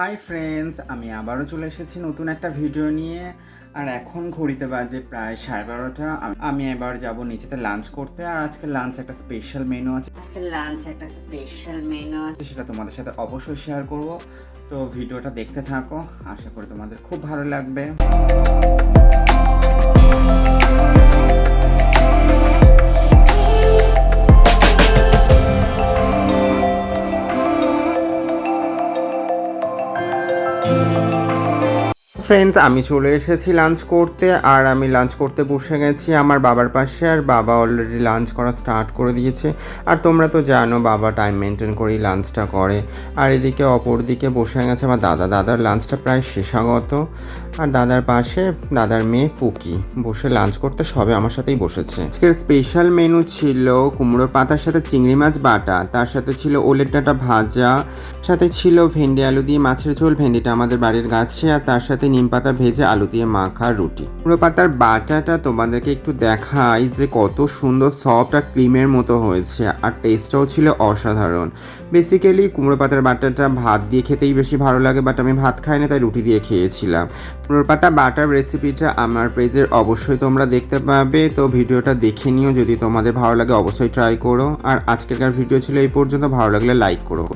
Hi friends আমি আবারও চলে এসেছি নতুন একটা ভিডিও নিয়ে। আর এখন ঘড়িতে বাজে প্রায় সাড়ে বারোটা। আমি এবার যাব নিচেতে লাঞ্চ করতে। আর আজকে লাঞ্চ একটা স্পেশাল মেনু আছে। আজকে লাঞ্চ একটা স্পেশাল মেনু আছে। সেটা তোমাদের সাথে অবশ্যই শেয়ার করব। তো ভিডিওটা দেখতে থাকো। আশা করি তোমাদের খুব ভালো লাগবে। ফ্রেন্ডস আমি চলে এসেছি লাঞ্চ করতে, আর আমি লাঞ্চ করতে বসে গেছি আমার বাবার পাশে, আর বাবা অলরেডি লাঞ্চ করা স্টার্ট করে দিয়েছে। আর তোমরা তো জানো, বাবা টাইম মেনটেন করেই লাঞ্চটা করে। আর এদিকে অপর দিকে বসে গেছে আমার দাদা। দাদার লাঞ্চটা প্রায় শেষাগত। আর দাদার পাশে দাদার মেয়ে পুকি। বসে লাঞ্চ করতে সবে আমার সাথেই বসেছে। আজকের স্পেশাল মেনু ছিল কুমড়োর পাতার সাথে চিংড়ি মাছ বাটা। তার সাথে ছিল ওলের ডাঁটা ভাজা। সাথে ছিল ভেন্ডি আলু দিয়ে মাছের ঝোল। ভেন্ডিটা আমাদের বাড়ির গাছে। আর তার সাথে নিম পাতা ভেজে আলু দিয়ে মাখা রুটি। কুমড়ো পাতার বাটাটা তোমাদেরকে একটু দেখাই যে কত সুন্দর সফট আর ক্রিমের মতো হয়েছে আর টেস্টটাও ছিল অসাধারণ। বেসিক্যালি কুমড়ো পাতার বাটাটা ভাত দিয়ে খেতেই বেশি ভালো লাগে বাট আমি ভাত খাই না, তাই রুটি দিয়ে খেয়েছিলাম। কুমড়োর পাতা বাটার রেসিপিটা আমার পেজের অবশ্যই তোমরা দেখতে পাবে, তো ভিডিওটা দেখে নিও। যদি তোমাদের ভালো লাগে, অবশ্যই ট্রাই করো। আর আজকেরকার ভিডিও ছিল এই পর্যন্ত। ভালো লাগলে লাইক করো।